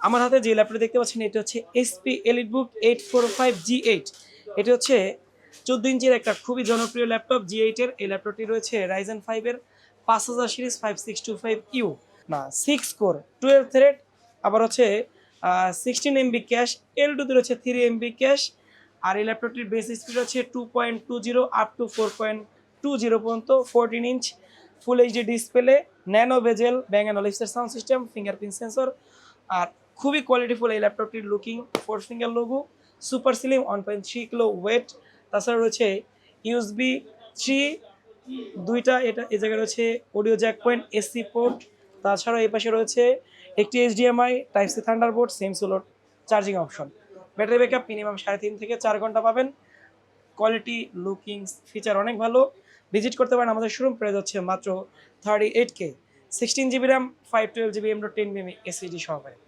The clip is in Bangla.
আমার হাতে যে ল্যাপটপ দেখতে পাচ্ছেন, এটা হচ্ছে SP EliteBook eight four five G eight এটা হচ্ছে চোদ্দ ইঞ্চির একটা খুবই জনপ্রিয় ল্যাপটপ জি এইটের এই ল্যাপটপটি রয়েছে রাইজেন ফাইভের পাঁচ হাজার series five six two five U না সিক্স কোর টুয়েলভ থ্রেড আবার হচ্ছে সিক্সটিন এমবি ক্যাশ এল টুতে রয়েছে থ্রি এমবি ক্যাশ আর এই ল্যাপটপটির বেস স্পিড হচ্ছে two point two zero up to four point two zero পর্যন্ত fourteen inch full HD display nano bezel bang and sound system fingerprint sensor আর খুবই কোয়ালিটিফুল এই ল্যাপটপটির looking four finger logo super slim one point three kilo weight তাছাড়া রয়েছে ইউএসবি থ্রি দুইটা এটা, এ জায়গায় রয়েছে audio jack point AC port তাছাড়া এই পাশে রয়েছে একটি HDMI type C Thunderbolt same সোলোর charging option battery backup minimum সাড়ে তিন থেকে চার ঘণ্টা পাবেন। কোয়ালিটি লুকিং ফিচার অনেক ভালো। ভিজিট করতে পারেন আমাদের শোরুম প্রাইস হচ্ছে মাত্র thirty eight K sixteen GB RAM five twelve GB M ten mm SSD সহকারে।